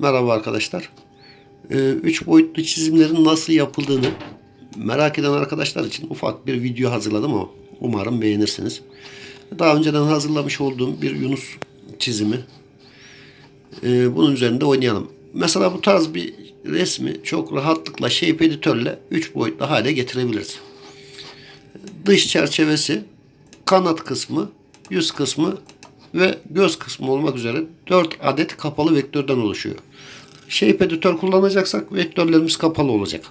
Merhaba arkadaşlar. 3 boyutlu çizimlerin nasıl yapıldığını merak eden arkadaşlar için ufak bir video hazırladım ama umarım beğenirsiniz. Daha önceden hazırlamış olduğum bir Yunus çizimi. Ee, Bunun üzerinde oynayalım. Mesela bu tarz bir resmi çok rahatlıkla Shape editörle 3 boyutlu hale getirebiliriz. Dış çerçevesi, kanat kısmı, yüz kısmı ve göz kısmı olmak üzere 4 adet kapalı vektörden oluşuyor. Shape editör kullanacaksak vektörlerimiz kapalı olacak.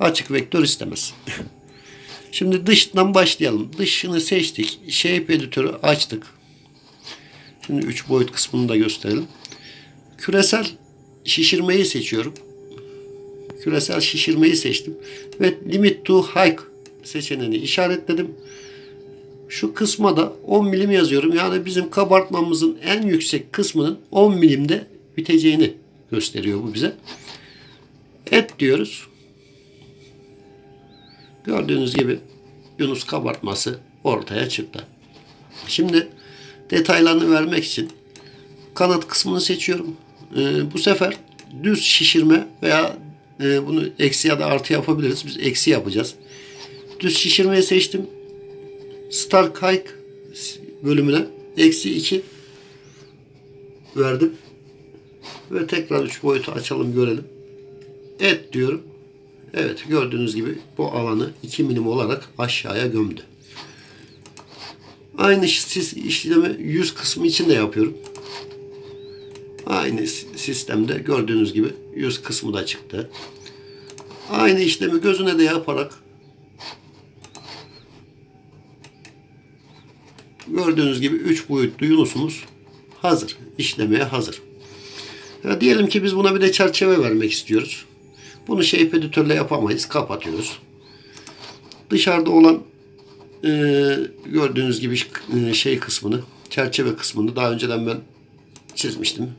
Açık vektör istemez. Şimdi dıştan başlayalım. Dışını seçtik. Shape editörü açtık. Şimdi 3 boyut kısmını da gösterelim. Küresel şişirmeyi seçiyorum. Küresel şişirmeyi seçtim. Ve limit to height seçeneğini işaretledim. Şu kısma da 10 milim yazıyorum. Yani bizim kabartmamızın en yüksek kısmının 10 milimde biteceğini gösteriyor bu bize. Et diyoruz. Gördüğünüz gibi Yunus kabartması ortaya çıktı. Şimdi detaylarını vermek için kanat kısmını seçiyorum. Ee, bu sefer düz şişirme veya e, bunu eksi ya da artı yapabiliriz. Biz eksi yapacağız. Düz şişirmeyi seçtim. Star Kayk bölümüne eksi 2 verdim. Ve tekrar 3 boyutu açalım görelim. Et diyorum. Evet gördüğünüz gibi bu alanı 2 milim olarak aşağıya gömdü. Aynı işlemi yüz kısmı için de yapıyorum. Aynı sistemde gördüğünüz gibi yüz kısmı da çıktı. Aynı işlemi gözüne de yaparak gördüğünüz gibi 3 boyutlu yunusumuz hazır. işlemeye hazır. Ya diyelim ki biz buna bir de çerçeve vermek istiyoruz. Bunu shape editörle yapamayız. Kapatıyoruz. Dışarıda olan e, gördüğünüz gibi e, şey kısmını, çerçeve kısmını daha önceden ben çizmiştim.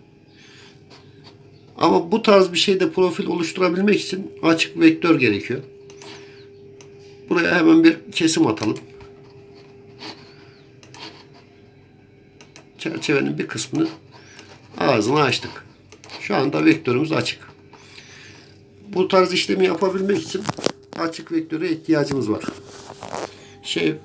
Ama bu tarz bir şeyde profil oluşturabilmek için açık vektör gerekiyor. Buraya hemen bir kesim atalım. Çerçevenin bir kısmını ağzını açtık. Şu anda vektörümüz açık. Bu tarz işlemi yapabilmek için açık vektöre ihtiyacımız var. Şey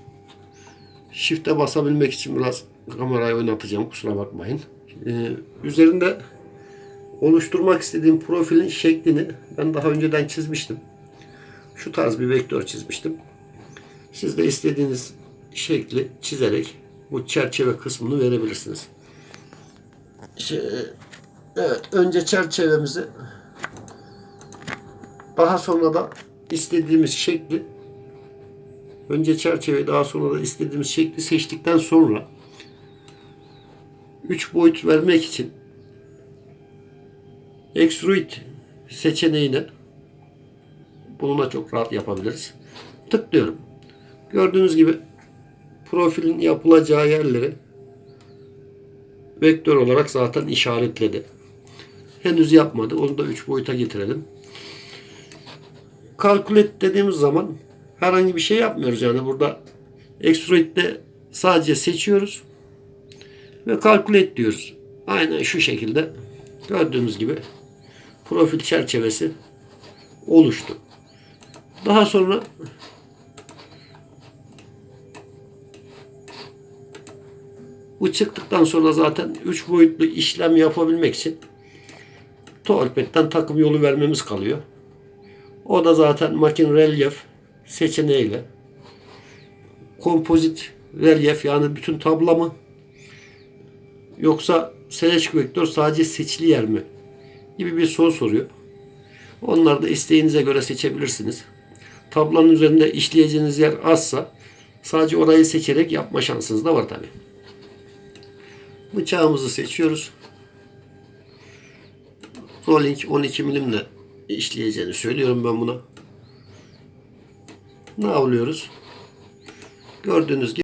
Shift'e basabilmek için biraz kamerayı oynatacağım. Kusura bakmayın. Ee, üzerinde oluşturmak istediğim profilin şeklini ben daha önceden çizmiştim. Şu tarz bir vektör çizmiştim. Siz de istediğiniz şekli çizerek bu çerçeve kısmını verebilirsiniz. Şey, evet, önce çerçevemizi daha sonra da istediğimiz şekli önce çerçeveyi daha sonra da istediğimiz şekli seçtikten sonra 3 boyut vermek için Extrude seçeneğine bununla çok rahat yapabiliriz. Tıklıyorum. Gördüğünüz gibi profilin yapılacağı yerleri vektör olarak zaten işaretledi. Henüz yapmadı. Onu da 3 boyuta getirelim. Calculate dediğimiz zaman herhangi bir şey yapmıyoruz. Yani burada Extrude'de sadece seçiyoruz ve Calculate diyoruz. Aynen şu şekilde gördüğünüz gibi profil çerçevesi oluştu. Daha sonra bu çıktıktan sonra zaten 3 boyutlu işlem yapabilmek için Toolpad'den takım yolu vermemiz kalıyor. O da zaten Makin Relief seçeneğiyle kompozit relief yani bütün tablo mı yoksa select vektör sadece seçili yer mi gibi bir soru soruyor. Onları da isteğinize göre seçebilirsiniz. Tablonun üzerinde işleyeceğiniz yer azsa sadece orayı seçerek yapma şansınız da var tabi. Bıçağımızı seçiyoruz. Rolling 12 milimle işleyeceğini söylüyorum ben buna. Ne avlıyoruz? Gördüğünüz gibi